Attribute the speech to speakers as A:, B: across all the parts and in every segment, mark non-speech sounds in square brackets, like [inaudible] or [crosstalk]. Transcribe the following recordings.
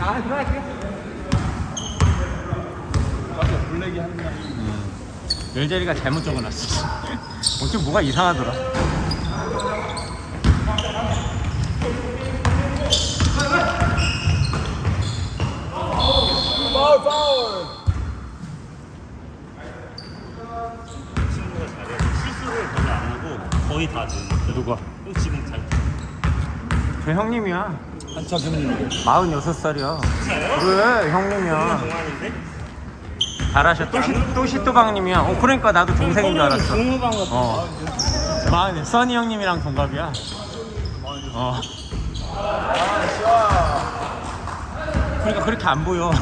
A: 아 들어갈게
B: 맞아 블랙이 하는 날
A: 멜제리가 잘못 적어놨어 [laughs] 어떻게 뭐가 이상하더라
B: 파울 파울
C: 친구가 잘해. 실수를 별로 안 하고 거의 다 넣는.
A: 누가?
C: 또 지금 잘.
A: 저 형님이야
B: 한참 형님이고
A: 46살이야.
C: 진짜요?
A: 그래 형님이야.
C: 동안인데?
A: 잘하셔 또시, 또 시또방님이야. 어 그러니까 나도 동생인 줄 알았어.
C: 같은.
A: 어. 마흔 써니 형님이랑 동갑이야. 어. 그러니까 그렇게 안 보여. [laughs]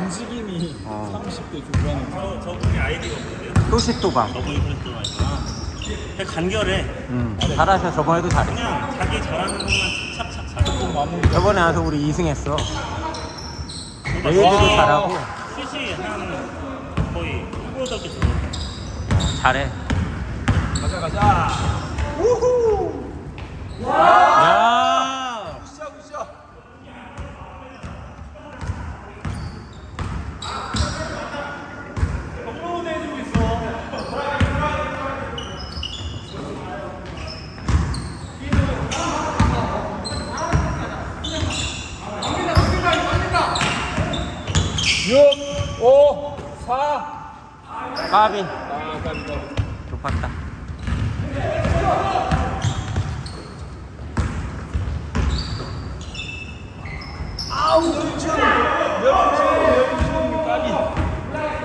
B: 움직임이
A: 어.
B: 30대 중반에
C: 저 저분이 아이디가 뭔데요?
A: 또시 또방.
C: 저분이 그랬던 아이구 간결해.
A: 음, 잘하셔 저번에도 잘해
C: 그냥 자기 잘하는 것만 착착 잘하고.
B: 좀 마무리
A: 저번에 와서 우리 2승 했어
C: 와.
A: 레이드도 잘하고
C: 슛이 한 거의 7, 8개 들어.
A: 잘해
B: 가자 가자
A: 야
B: 굿샷 굿샷 육, 오, 사.
A: 까비
B: 아.
A: 높았다
B: 아우, 가비.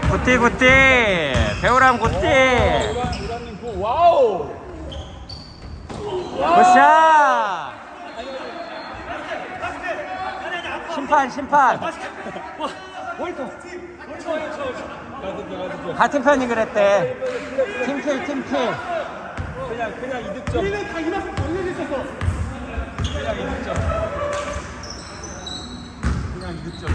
A: 굿띠 굿띠 배우람 굿띠
B: 그 와우.
A: 굿샷 심판 심판
B: 가득해, 가득해.
A: 같은 편이 그랬대 팀킬 팀킬
B: 그냥, 그냥 이득점. 우리는 다 이만큼 벌려져 있었어. 그냥 이득점. 그냥 이득점.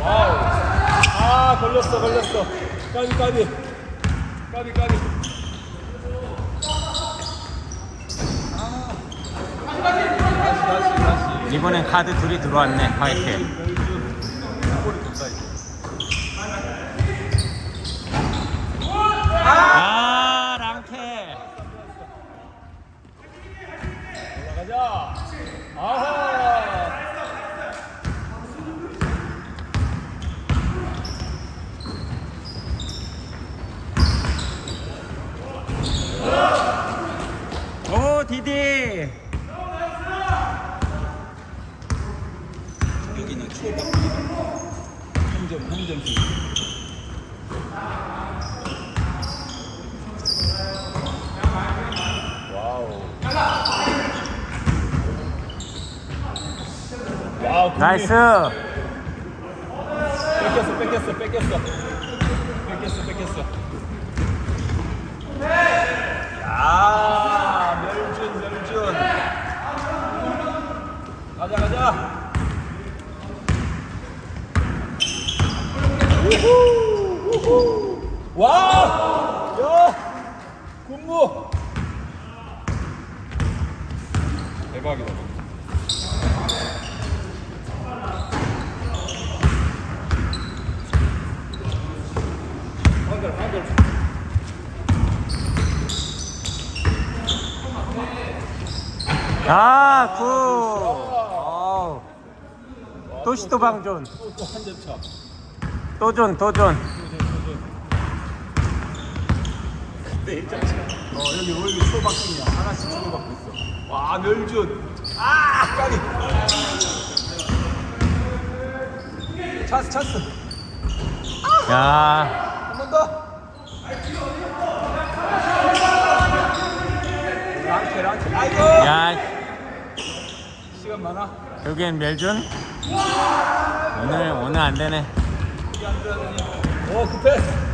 B: 와우. 아, 걸렸어, 걸렸어. 까비, 까비. 까비, 까비. 다시, 다시, 다시.
A: 이번엔 카드 둘이 들어왔네 화이트. 아. 오 디디
B: 여기는 초박입니다. 한 점, 한 점씩. 와우. 와우.
A: 나이스
B: 뺏겼어, 뺏겼어, 뺏겼어. 뺏겼어, 뺏겼어. 야, 멸준, 멸준. 가자, 가자. 우후, 우후. 와, 야, 군무. 대박이다. 한글, 한글.
A: 아굿 어우 또시또 방존
B: 또한점 차.
A: 또존 또존
C: 네,
B: 어 여기 여기 수박이야 하나씩 주고받고 있어. 와 멸준. 아 까리. 찬스 찬스.
A: 야
B: 한 번 더. 랑케 랑케. 아이고.
A: 야,
B: 시간 많아.
A: 여기엔 멜준 오늘 오늘 안 되네
B: 오 급해.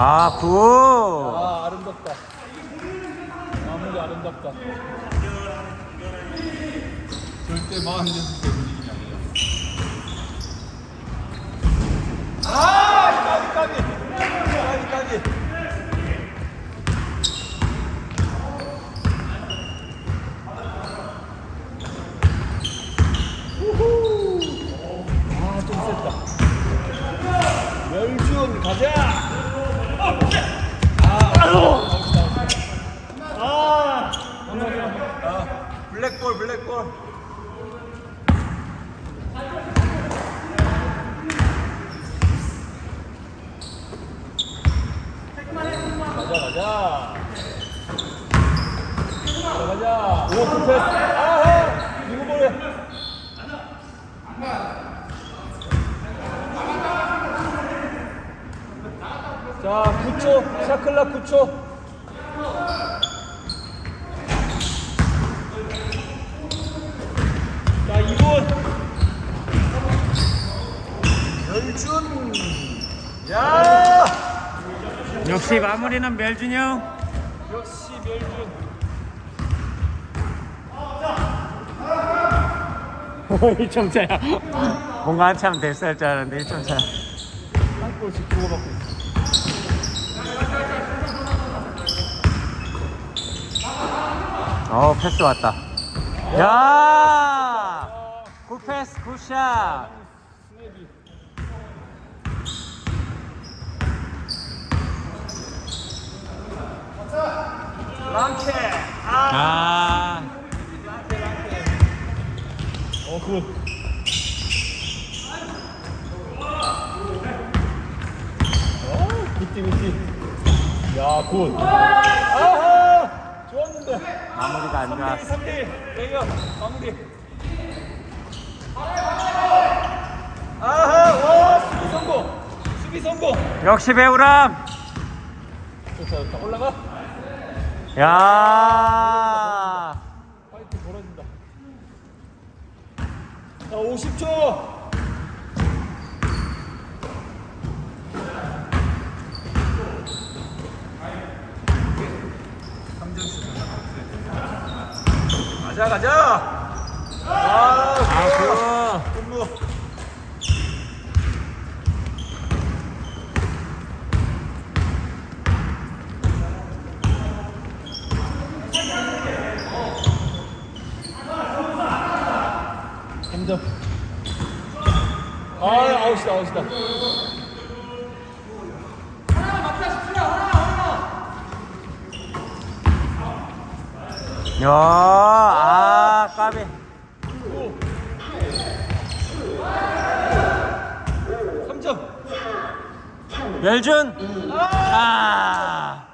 A: 아, 굿.
B: 아 아름답다. 마무리 아름답다. 절대 마음 연습의 분위기 아니야. 아 까비 까비 까비 까비. 자, 가자. 가자, 가자. 오, 굿 패스. 아하! 이거 뭐래? 자, 9초. 샤클라 9초. 자, 2분. 열준. 야!
A: 역시 마무리는 멜준이 형.
B: 역시 멸준.
A: 1점 차야. 뭔가 한참 됐을 줄 알았는데 1점 차.
B: 한 골씩 주고받고 있어.
A: 어 패스 왔다. 야! 굿 패스 굿샷.
B: 스냅이. 랑케. 아.
A: 아.
B: 어, 굿. 어, 굿띠, 굿띠. 야, 굿. 아하! 좋았는데.
A: 마무리가 안
B: 3대1,
A: 좋았어.
B: 3대1. 레이업, 마무리. 아하! 와, 수비 성공. 수비 성공.
A: 역시 배우람.
B: 좋다, 좋다. 올라가.
A: 야!
B: 파이트 벌어진다. 자, 50초. 가자, 가자. 아,
A: 아, 그.
B: 근무. 감점. 아, 아웃이다, 아,
A: 까비. 멸준 아! 아.